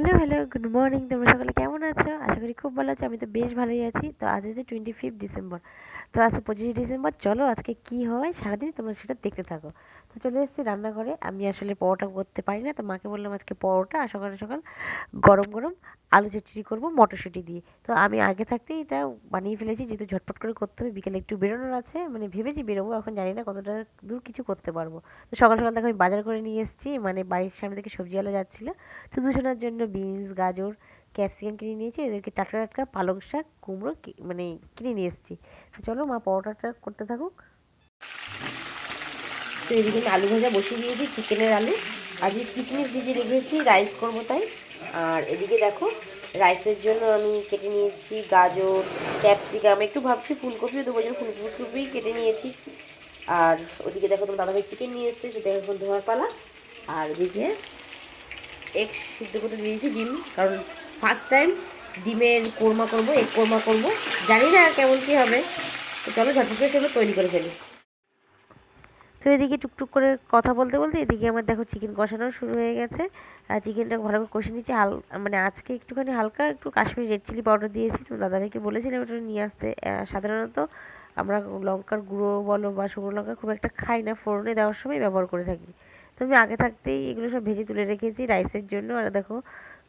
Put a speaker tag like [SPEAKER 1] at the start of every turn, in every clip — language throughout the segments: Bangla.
[SPEAKER 1] হ্যালো হ্যালো গুড মর্নিং তোমরা সকালে কেমন আছো? আশা করি খুব ভালো আছো, আমি তো বেশ ভালোই আছি। তো আজ হচ্ছে টোয়েন্টি ফিফথ ডিসেম্বর তো আজকে পঁচিশে ডিসেম্বর চলো আজকে কি হয় সারাদিন তোমরা সেটা দেখতে থাকো। তো চলে এসেছি রান্নাঘরে। আমি আসলে পরোটা করতে পারি না, তো মাকে বললাম আজকে পরোটা, আর সকাল সকাল গরম গরম আলু চচ্চড়ি করব মটরশুঁটি দিয়ে। তো আমি আগে থাকতেই এটা বানিয়ে ফেলেছি, যেহেতু ঝটপট করে করতে হবে, বিকেলে একটু বেরোনোর আছে মানে ভেবেছি বেরোবো, এখন জানি না কতটা দূর কিছু করতে পারব। তো সকাল সকাল দেখো আমি বাজার করে নিয়ে এসেছি মানে বাড়ির সামনে থেকে সবজিওয়ালা যাচ্ছিল। তো দুজনের জন্য বিনস, গাজর, ক্যাপসিকাম কিনে নিয়েছি এদেরকে টাটকা টাটকা পালং শাক, কুমড়ো মানে কিনে নিয়ে এসেছি। তো চলো মা পরোটাটা করতে থাকুক। তো এদিকে আমি আলু ভাজা বসিয়ে দিয়েছি, চিকেনের আলু। আজকে কিশমিশ ভিজে রেখেছি রাইস করব তাই। আর এদিকে দেখো রাইসের জন্য আমি কেটে নিয়েছি গাজর ক্যাপসিকাম একটু ভাবছি ফুলকপিও দেবো, যেন ফুলকপি কেটে নিয়েছি। আর ওদিকে দেখো, তোমার দাদাভাই চিকেন নিয়ে এসছে, সেটা এখন ধোয়ার পালা। আর এদিকে এগ সিদ্ধ করতে দিয়েছি ডিম, কারণ ফার্স্ট টাইম ডিমের কোরমা করব এগ কোরমা করব। জানি না কেমন কী হবে। তো চলো ঝটপট সেগুলো তৈরি করে ফেলি। তো এদিকে টুকটুক করে কথা বলতে বলতে এদিকে আমার দেখো চিকেন কষানো শুরু হয়ে গেছে। আর চিকেনটা ভালো করে কষে নিচ্ছি হাল মানে আজকে একটুখানি হালকা একটু কাশ্মীরি রেড চিলি পাউডার দিয়েছি। তো দাদাভাইকে বলেছিলাম ওটা নিয়ে আসতে। সাধারণত আমরা লঙ্কার গুঁড়ো বলো বা শুকনো লঙ্কা খুব একটা খাই না। ফোড়নে দেওয়ার সময় ব্যবহার করে থাকি। তো আমি আগে থাকতেই এগুলো সব ভেজে তুলে রেখেছি রাইসের জন্য। আর দেখো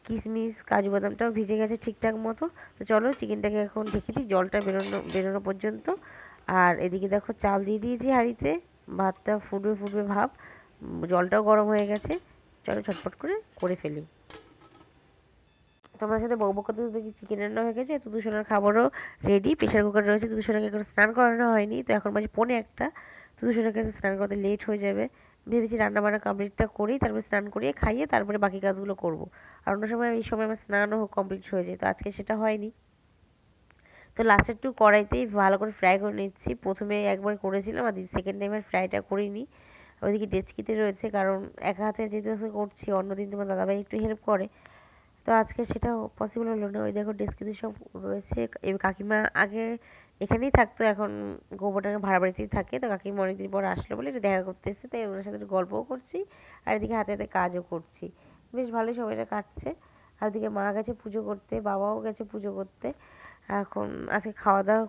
[SPEAKER 1] কিশমিশ কাজু বাদামটাও ভিজে গেছে ঠিকঠাক মতো। তো চলো চিকেনটাকে এখন ঢেকে দিই। জলটা বেরোনো বেরোনো পর্যন্ত। আর এদিকে দেখো চাল দিয়ে দিয়েছি হাঁড়িতে। ভাতটা ফুটবে ফুটবে ভাব, জলটাও গরম হয়ে গেছে, চলো ঝটপট করে করে ফেলি। তোমার সাথে বকবক করতে দেখি চিকেন রান্না হয়ে গেছে, তো দুশোনার খাবারও রেডি প্রেশার কুকার রয়েছে দুশোনাকে এখন স্নান করানো হয়নি, তো এখন বাজে পৌনে একটা, তো দুশোনাকে স্নান করাতে লেট হয়ে যাবে। ভেবেছি রান্না বান্না কমপ্লিটটা করি, তারপরে স্নান করিয়ে খাইয়ে তারপরে বাকি কাজগুলো করব। আর অন্য সময় এই সময় আমার স্নানও কমপ্লিট হয়ে যায়, তো আজকে সেটা হয়নি। তো লাস্টের টু কড়াইতেই ভালো করে ফ্রাই করে নিচ্ছি। প্রথমে একবার করেছিলাম আর সেকেন্ড টাইম আর ফ্রাইটা করিনি। ওইদিকে ডেচকিতে রয়েছে, কারণ এক হাতে যেহেতু করছি, অন্যদিন তোমার দাদাভাই একটু হেল্প করে। তো আজকে সেটা পসিবল হলো না। ওই দেখো ডেস্কিতে সব রয়েছে। কাকিমা আগে এখানেই থাকতো, এখন গোবরডাঙ্গা ভাড়া বাড়িতেই থাকে। তো কাকিমা অনেকদিন পর আসলো বলে এটা দেখা করতে এসেছে, তাই ওনার সাথে গল্পও করছি আর এদিকে হাতে হাতে কাজও করছি। বেশ ভালোই সময়টা কাটছে। আর ওদিকে মা গেছে পুজো করতে, বাবাও গেছে পুজো করতে। এখন আজকে খাওয়া দাওয়া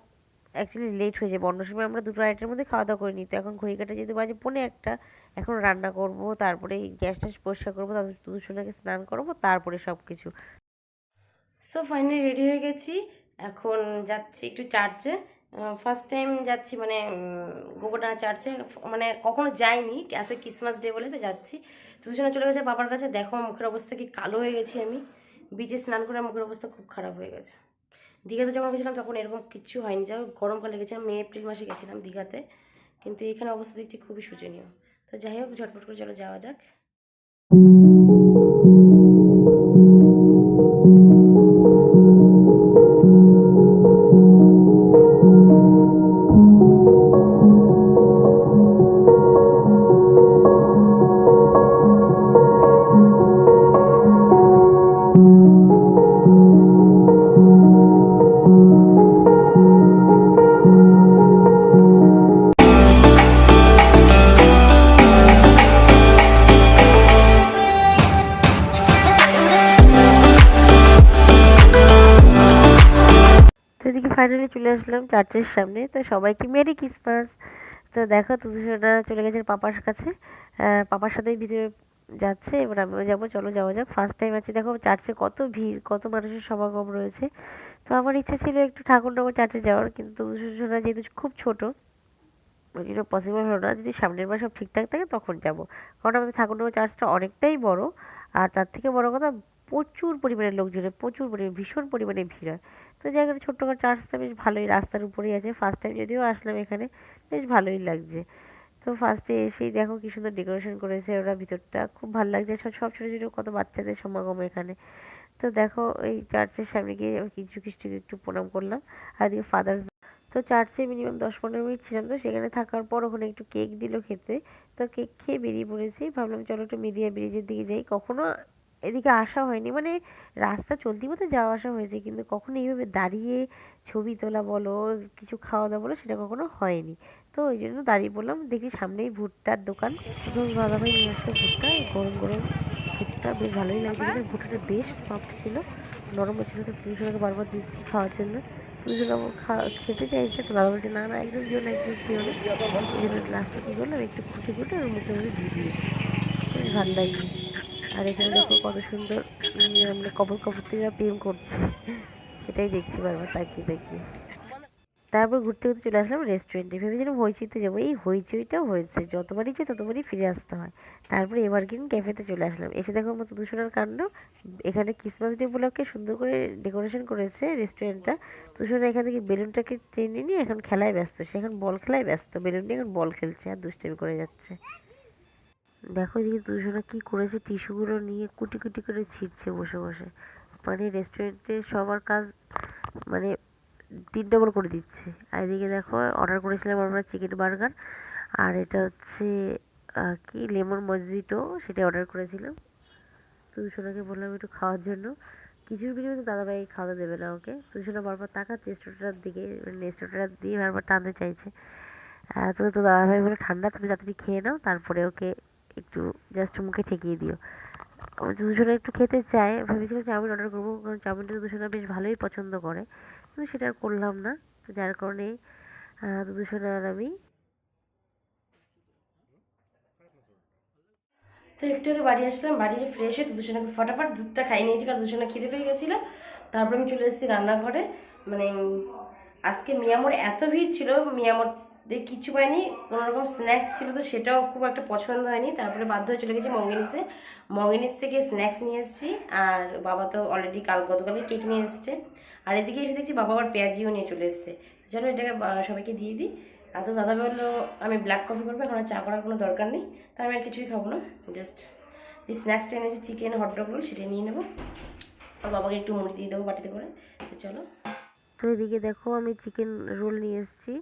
[SPEAKER 1] অ্যাকচুয়ালি লেট হয়ে যাবে অন্য সময় আমরা দুটো আড়াইটার মধ্যে খাওয়া দাওয়া করে নিই। তো এখন ঘড়ি কাটা যেহেতু বাজে পৌনে একটা, এখন রান্না করব, তারপরে গ্যাস ট্যাস পরিষ্কার করব, তারপরে দুজনকে স্নান করব, তারপরে সব কিছু
[SPEAKER 2] সো ফাইনালি রেডি হয়ে গেছি। এখন যাচ্ছি একটু চার্চে ফার্স্ট টাইম যাচ্ছি মানে গোবরডাঙ্গা চার্চে মানে কখনো যাইনি আজকে ক্রিসমাস ডে বলে তো যাচ্ছি। দুজনে চলে গেছে বাবার কাছে। দেখো মুখের অবস্থা কি কালো হয়ে গেছি আমি। বিচে স্নান করে মুখের অবস্থা খুব খারাপ হয়ে গেছে। দীঘাতে যখন গেছিলাম তখন এরকম কিছু হয়নি। যাও গরমকালে গেছিলাম মে, এপ্রিল মাসে গেছিলাম দীঘাতে। কিন্তু এখানে অবস্থা দেখছি খুবই শোচনীয়। তো যাই হোক, ঝটপট করে চলো যাওয়া যাক।
[SPEAKER 1] ফাইনালি চলে আসলাম চার্চের সামনে। তো সবাইকে মেরি ক্রিসমাস তো দেখো তুষনা চলে গেছে পাপার কাছে। পাপার সাথেই ভিতরে যাচ্ছে, এবার আমিও যাব, চলো যাওয়া যাক। ফার্স্ট টাইম আছে, দেখো চার্চে কত ভিড়, কত মানুষের সমাগম রয়েছে। তো আমার ইচ্ছা ছিল একটু ঠাকুর ঠাকুরনগর চার্চে যাওয়ার, কিন্তু তুষনা যেহেতু খুব ছোট ওই জন্য পসিবল হলো না। যদি সামনের বার সব ঠিকঠাক থাকে, তখন যাব। কারণ আমাদের ঠাকুর ঠাকুরনগর চার্চটা অনেকটাই বড়, আর তার থেকে বড় কথা প্রচুর পরিমাণে লোকজন প্রচুর পরিমাণে, ভীষণ পরিমাণে ভিড় হয়। তো জায়গাটা ছোট্টখাটো চার্চটা বেশ ভালোই, রাস্তার উপরেই আছে। ফার্স্ট টাইম যদিও আসলাম এখানে, বেশ ভালোই লাগছে। তো ফার্স্টে এসেই দেখো কি সুন্দর ডেকোরেশন করেছে ওরা ভিতরটা। খুব ভালো লাগছে সব সব ছোটো ছোটো কত বাচ্চাদের সমাগম এখানে। তো দেখো এই চার্চের সামনে গিয়ে কিছু কিছু একটু প্রণাম করলাম। আর এদিকে ফাদার্স তো চার্চে মিনিমাম দশ পনেরো মিনিট ছিলাম তো, সেখানে থাকার পর ওখানে একটু কেক দিল খেতে। তো কেক খেয়ে বেরিয়ে পড়েছি। ভাবলাম চলো একটু মিডিয়া ব্রিজের দিকে যাই। কখনো এদিকে আসা হয়নি। মানে রাস্তা চলতি পথে যাওয়া আসা হয়েছে, কিন্তু কখনো এইভাবে দাঁড়িয়ে ছবি তোলা বলো, কিছু খাওয়া দাওয়া বলো, সেটা কখনো হয়নি। তো ওই জন্য দাঁড়িয়ে বললাম দেখি সামনেই ভুট্টার দোকান। প্রথম দাদাভাই নিয়ে আসলো ভুট্টা গরম গরম ভুট্টা, বেশ ভালোই লাগছে কিন্তু ভুট্টাটা বেশ সফট ছিল নরমও ছিল, তো তুলসীকে বারবার দিচ্ছি খাওয়ার জন্য। তুলসী আবার খা- খেতে চাইছে, তো দাদা বলছে, না না, একদম দিও না, একদম দিও না। এই জন্য লাস্টে কী করলাম, একটু খুঁটে খুঁটে ওর মুখে মুখে দিয়ে দিয়েছি। বেশ ভালো লাগছে আর এখানে দেখো কত সুন্দর মানে কবর কবর থেকে প্রেম করছে। সেটাই দেখছি বারবার, তাকিয়ে তাকিয়ে। তারপর ঘুরতে ঘুরতে চলে আসলাম রেস্টুরেন্টে ভেবেছিলাম হইচইতে যাব। এই হইচইটাও হয়েছে। যতবারই যাই ততবারই ফিরে আসতে হয়। তারপরে এবার কিন্তু ক্যাফেতে চলে আসলাম। এসে দেখো আমার তুষার কাণ্ড। এখানে ক্রিসমাস ডে উপলক্ষে সুন্দর করে ডেকোরেশন করেছে রেস্টুরেন্টটা তুষারা এখান থেকে বেলুনটাকে টেনে নিয়ে এখন খেলায় ব্যস্ত। সে এখন বল খেলায় ব্যস্ত। বেলুন এখন বল খেলছে, আর দুষ্টামি করে যাচ্ছে। দেখো এদিকে দুজনা কি করেছে, টিস্যুগুলো নিয়ে কুটি কুটি করে ছিঁড়ছে বসে বসে। মানে রেস্টুরেন্টে সবার কাজ মানে তিন ডবল করে দিচ্ছে। আর এদিকে দেখো অর্ডার করেছিলাম আমরা চিকেন বার্গার আর এটা হচ্ছে কি লেমন মসজিটো সেটা অর্ডার করেছিলাম। তো সোনাকে বললাম একটু খাওয়ার জন্য। কিছুর বিনিময়ে তো দাদাভাই খাওয়াতে দেবে না ওকে। তো বারবার তাকাচ্ছে স্টোরটার দিকে মানে স্টোরটা দিয়ে বারবার টানতে চাইছে। তো তো দাদাভাই বলে, ঠান্ডা, তুমি তাড়াতাড়ি খেয়ে নাও, তারপরে ওকে একটু জাস্ট মুখে ঠেকিয়ে দিও। আমার দুজনে একটু খেতে চায় ভেবেছিলাম চাউমিন অর্ডার করব, কারণ চাউমিনটা দুজনে বেশ ভালোই পছন্দ করে। কিন্তু সেটা আর করলাম না, তো যার কারণে দুজনে আর আমি।
[SPEAKER 2] তো একটু আগে বাড়ি আসলাম, বাড়ি ফ্রেশ হয়ে দুজনকে ফটাফট দুধটা খাইয়ে নিয়েছি, কারণ দুজনে খিদে পেয়ে গেছিল। তারপর আমি চলে এসেছি রান্নাঘরে মানে আজকে মিয়ামোর এত ভিড় ছিল, মিয়ামোর কিছু পাইনি কোনো রকম স্ন্যাক্স ছিল তো সেটাও খুব একটা পছন্দ হয়নি। তারপরে বাধ্য হয়ে চলে গেছি মঙ্গিনিসে। মঙ্গিনিস থেকে স্ন্যাক্স নিয়ে এসেছি, আর বাবা তো অলরেডি কাল গতকালই কেক নিয়ে এসেছে। আর এদিকে এসে দেখছি বাবা আবার পেঁয়াজিও নিয়ে চলে এসেছে। চলো এটাকে সবাইকে দিয়ে দিই। আর তো দাদা বলল, আমি ব্ল্যাক কফি করব, এখন চা করার কোনো দরকার নেই। তো আমি আর কিছুই খাব না। জাস্ট এই স্ন্যাক্সটা এনেছি চিকেন হটডগ রোল সেটা নিয়ে নেব। আর বাবাকে একটু মুড়ি দিয়ে দেবো বাটিতে করে। চলো
[SPEAKER 1] তো এদিকে দেখো আমি চিকেন রোল নিয়ে এসেছি।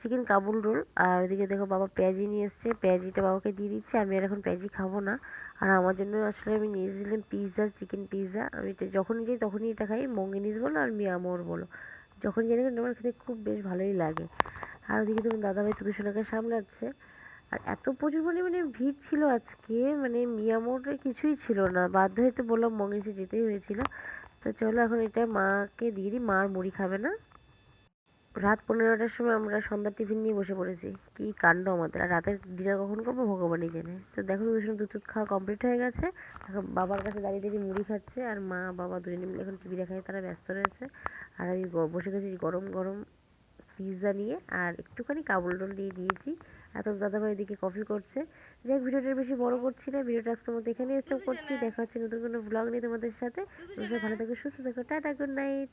[SPEAKER 1] চিকেন কাবুল রোল আর এদিকে দেখো বাবা পেঁয়াজি নিয়ে এসছে। পেঁয়াজিটা বাবাকে দিয়ে দিচ্ছি, আমি আর এখন পেঁয়াজি খাব না। আর আমার জন্য আসলে আমি নিয়ে এসেছিলাম পিৎজা চিকেন পিৎজা আমি যখনই যাই তখনই এটা খাই, মঙ্গিনিস বলো আর মিয়ামোর বলো। যখন জানি আমার খেতে খুব বেশ ভালোই লাগে। আর ওদিকে তোমার দাদাভাই তুলসোনাকে সামলাচ্ছে। আর এত প্রচুর পরিমাণে ভিড় ছিল আজকে মানে মিয়ামোরে কিছুই ছিল না। বাধ্য হয়ে তো বললাম মঙ্গিনিসে যেতেই হয়েছিল। তো চলো এখন এটা মাকে দিয়ে দিই, মা আর মুড়ি খাবে না। রাত পনেরোটার সময় আমরা সন্ধ্যার টিফিন নিয়ে বসে পড়েছি। কি কাণ্ড আমাদের, আর রাতের ডিনার কখন করব ভগবানই জানে। তো দেখো দুধ টুধ খাওয়া কমপ্লিট হয়ে গেছে। এখন বাবার কাছে দাঁড়িয়ে দাঁড়িয়ে মুড়ি খাচ্ছে, আর মা, বাবা দুজনে মিলে এখন টিভি দেখায় তারা ব্যস্ত রয়েছে। আর আমি বসে গেছি গরম গরম পিৎজা নিয়ে, আর একটুখানি কাবুল রোল দিয়ে দিয়েছি। এত দাদাভাই এদিকে কফি করছে। যাই হোক, ভিডিওটা বেশি বড় করছি না ভিডিওটা আজকের মতো এখানে স্টপ করছি। দেখা হচ্ছে নতুন কোনো ব্লগ নিয়ে তোমাদের সাথে। ভালো থাকো সুস্থ থাকো টাটা গুড নাইট